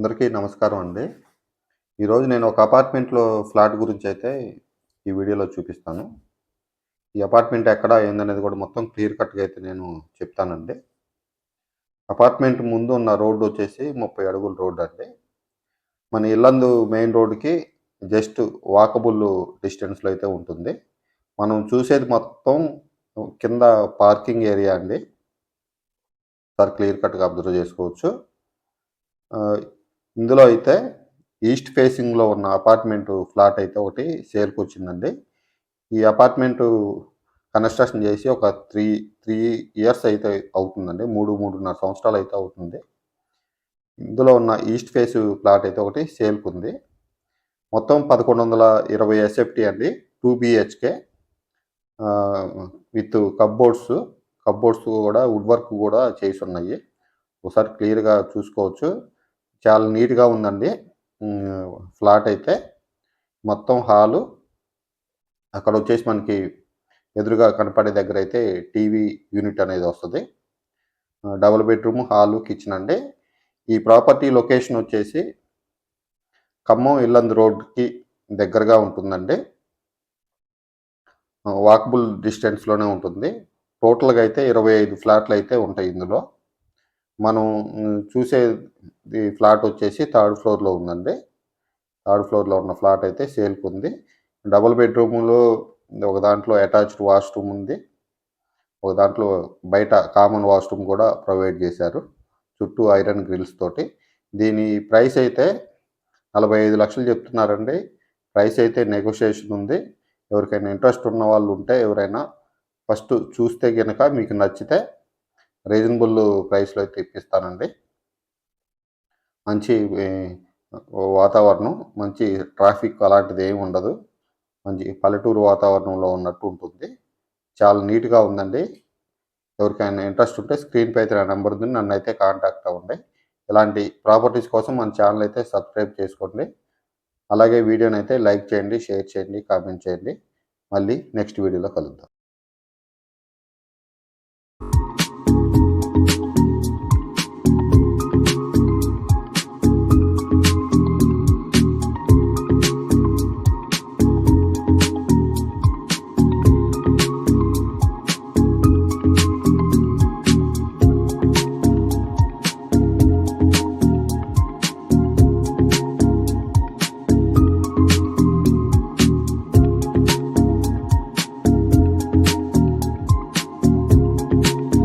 అందరికీ నమస్కారం అండి. ఈరోజు నేను ఒక అపార్ట్మెంట్లో ఫ్లాట్ గురించి అయితే ఈ వీడియోలో చూపిస్తాను. ఈ అపార్ట్మెంట్ ఎక్కడ ఏందనేది కూడా మొత్తం క్లియర్ కట్గా అయితే నేను చెప్తానండి. అపార్ట్మెంట్ ముందు ఉన్న రోడ్డు వచ్చేసి ముప్పై అడుగుల రోడ్డు అండి. మన ఇల్లందు మెయిన్ రోడ్డుకి జస్ట్ వాకబుల్ డిస్టెన్స్లో అయితే ఉంటుంది. మనం చూసేది మొత్తం కింద పార్కింగ్ ఏరియా అండి. సార్ క్లియర్ కట్గా అబ్జర్వ్ చేసుకోవచ్చు. ఇందులో అయితే ఈస్ట్ ఫేసింగ్లో ఉన్న అపార్ట్మెంట్ ఫ్లాట్ అయితే ఒకటి సేల్కి వచ్చిందండి. ఈ అపార్ట్మెంటు కన్స్ట్రక్షన్ చేసి ఒక త్రీ త్రీ ఇయర్స్ అయితే అవుతుందండి. మూడు మూడున్నర సంవత్సరాలు అయితే అవుతుంది. ఇందులో ఉన్న ఈస్ట్ ఫేస్ ప్లాట్ అయితే ఒకటి సేల్కి ఉంది. మొత్తం పదకొండు వందల ఇరవై ఎస్ఎఫ్టీ అండి. Two BHK. With cupboards cupboards కూడా వుడ్ వర్క్ కూడా చేసి ఉన్నాయి. ఒకసారి క్లియర్గా చూసుకోవచ్చు. చాలా నీట్గా ఉందండి. ఫ్లాట్ అయితే మొత్తం హాలు అక్కడ వచ్చేసి మనకి ఎదురుగా కనపడే దగ్గర అయితే టీవీ యూనిట్ అనేది వస్తుంది. డబుల్ బెడ్రూమ్ హాలు కిచెన్ అండి. ఈ ప్రాపర్టీ లొకేషన్ వచ్చేసి ఖమ్మం ఇల్లందు రోడ్కి దగ్గరగా ఉంటుందండి. వాకబుల్ డిస్టెన్స్లోనే ఉంటుంది. టోటల్గా అయితే ఇరవై ఐదు ఫ్లాట్లు అయితే ఉంటాయి ఇందులో. మనం చూసే ఈ ఫ్లాట్ వచ్చేసి థర్డ్ ఫ్లోర్లో ఉందండి. థర్డ్ ఫ్లోర్లో ఉన్న ఫ్లాట్ అయితే సేల్కి ఉంది డబుల్ బెడ్రూమ్లో ఒక దాంట్లో అటాచ్డ్ వాష్రూమ్ ఉంది. ఒక దాంట్లో బయట కామన్ వాష్రూమ్ కూడా ప్రొవైడ్ చేశారు. చుట్టూ ఐరన్ గ్రిల్స్ తోటి. దీని ప్రైస్ అయితే నలభై ఐదు లక్షలు చెప్తున్నారండి. ప్రైస్ అయితే నెగోషియేషన్ ఉంది. ఎవరికైనా ఇంట్రెస్ట్ ఉన్న వాళ్ళు ఉంటే ఎవరైనా ఫస్ట్ చూస్తే కనుక మీకు నచ్చితే రీజనబుల్ ప్రైస్లో అయితే ఇప్పిస్తానండి. మంచి వాతావరణం మంచి ట్రాఫిక్ అలాంటిది ఏమి ఉండదు. మంచి పల్లెటూరు వాతావరణంలో ఉన్నట్టు ఉంటుంది. చాలా నీట్గా ఉందండి. ఎవరికైనా ఇంట్రెస్ట్ ఉంటే స్క్రీన్పై అయితే నా నెంబర్ ఉంది నన్ను అయితే కాంటాక్ట్ అవ్వండి. ఇలాంటి ప్రాపర్టీస్ కోసం మన ఛానల్ అయితే సబ్స్క్రైబ్ చేసుకోండి. అలాగే వీడియోని అయితే లైక్ చేయండి షేర్ చేయండి కామెంట్ చేయండి. మళ్ళీ నెక్స్ట్ వీడియోలో కలుద్దాం.